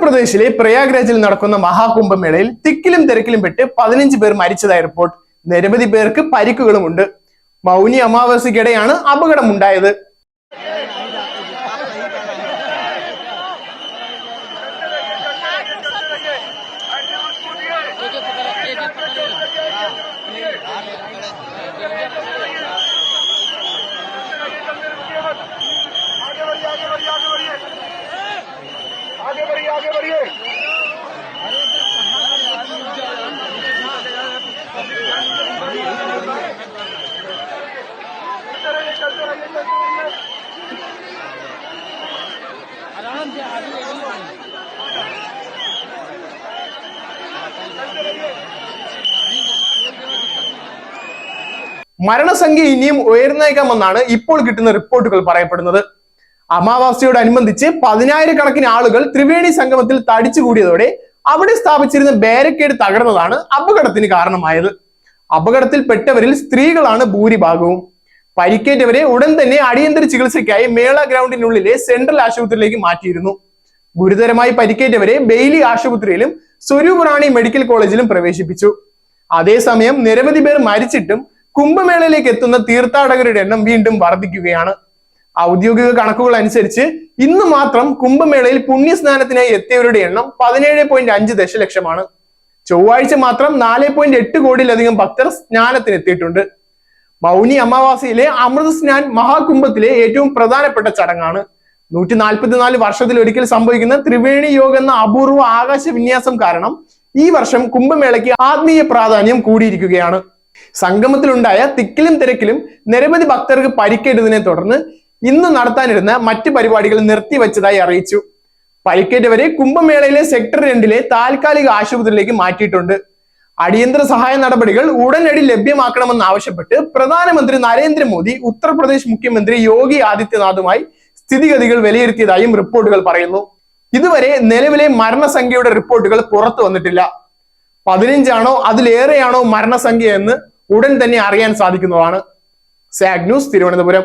ഉത്തർപ്രദേശിലെ പ്രയാഗ്രാജിൽ നടക്കുന്ന മഹാകുംഭമേളയിൽ തിക്കിലും തിരക്കിലും പെട്ട് പതിനഞ്ച് പേർ മരിച്ചതായി റിപ്പോർട്ട് നിരവധി പേർക്ക് പരിക്കുകളുമുണ്ട്. മൗനി അമാവാസിക്കിടെയാണ് അപകടമുണ്ടായത്. आगे बढ़िए आगे बढ़िए चलते रहिए चलते रहिए चलते रहिए മരണസംഖ്യ ഇനിയും ഉയർന്നേക്കാമെന്നാണ് ഇപ്പോൾ കിട്ടുന്ന റിപ്പോർട്ടുകൾ പറയപ്പെടുന്നത് അമാവാസ്യയോടനുബന്ധിച്ച് പതിനായിരക്കണക്കിന് ആളുകൾ ത്രിവേണി സംഗമത്തിൽ തടിച്ചുകൂടിയതോടെ അവിടെ സ്ഥാപിച്ചിരുന്ന ബാരിക്കേഡ് തകർന്നതാണ് അപകടത്തിന് കാരണമായത്. അപകടത്തിൽപ്പെട്ടവരിൽ സ്ത്രീകളാണ് ഭൂരിഭാഗവും. പരിക്കേറ്റവരെ ഉടൻ തന്നെ അടിയന്തര ചികിത്സയ്ക്കായി മേള ഗ്രൗണ്ടിനുള്ളിലെ സെൻട്രൽ ആശുപത്രിയിലേക്ക് മാറ്റിയിരുന്നു. ഗുരുതരമായി പരിക്കേറ്റവരെ ബെയിലി ആശുപത്രിയിലും സ്വരൂപ് റാണി മെഡിക്കൽ കോളേജിലും പ്രവേശിപ്പിച്ചു. അതേസമയം നിരവധി പേർ മരിച്ചിട്ടും കുംഭമേളയിലേക്ക് എത്തുന്ന തീർത്ഥാടകരുടെ എണ്ണം വീണ്ടും വർദ്ധിക്കുകയാണ്. ഔദ്യോഗിക കണക്കുകൾ അനുസരിച്ച് ഇന്ന് മാത്രം കുംഭമേളയിൽ പുണ്യസ്നാനത്തിനായി എത്തിയവരുടെ എണ്ണം പതിനേഴ് പോയിന്റ് അഞ്ച് ദശലക്ഷമാണ്. ചൊവ്വാഴ്ച മാത്രം നാല് പോയിന്റ് എട്ട് കോടിയിലധികം ഭക്തർ സ്നാനത്തിന് എത്തിയിട്ടുണ്ട്. മൗനി അമാവാസിയിലെ അമൃത സ്നാൻ മഹാകുംഭത്തിലെ ഏറ്റവും പ്രധാനപ്പെട്ട ചടങ്ങാണ്. നൂറ്റി നാൽപ്പത്തിനാല് വർഷത്തിൽ ഒരിക്കൽ സംഭവിക്കുന്ന ത്രിവേണി യോഗ എന്ന അപൂർവ ആകാശ വിന്യാസം കാരണം ഈ വർഷം കുംഭമേളയ്ക്ക് ആത്മീയ പ്രാധാന്യം കൂടിയിരിക്കുകയാണ്. സംഗമത്തിലുണ്ടായ തിക്കിലും തിരക്കിലും നിരവധി ഭക്തർക്ക് പരിക്കേറ്റതിനെ തുടർന്ന് ഇന്ന് നടത്താനിരുന്ന മറ്റ് പരിപാടികൾ നിർത്തിവെച്ചതായി അറിയിച്ചു. പരിക്കേറ്റവരെ കുംഭമേളയിലെ സെക്ടർ രണ്ടിലെ താൽക്കാലിക ആശുപത്രിയിലേക്ക് മാറ്റിയിട്ടുണ്ട്. അടിയന്തര സഹായ നടപടികൾ ഉടനടി ലഭ്യമാക്കണമെന്ന് ആവശ്യപ്പെട്ട് പ്രധാനമന്ത്രി നരേന്ദ്രമോദി ഉത്തർപ്രദേശ് മുഖ്യമന്ത്രി യോഗി ആദിത്യനാഥുമായി സ്ഥിതിഗതികൾ വിലയിരുത്തിയതായും റിപ്പോർട്ടുകൾ പറയുന്നു. ഇതുവരെ നിലവിലെ മരണസംഖ്യയുടെ റിപ്പോർട്ടുകൾ പുറത്തു വന്നിട്ടില്ല. പതിനഞ്ചാണോ അതിലേറെയാണോ മരണസംഖ്യ എന്ന് ഉടൻ തന്നെ അറിയാൻ സാധിക്കുന്നതാണ്. Saag news Thiruvananthapuram.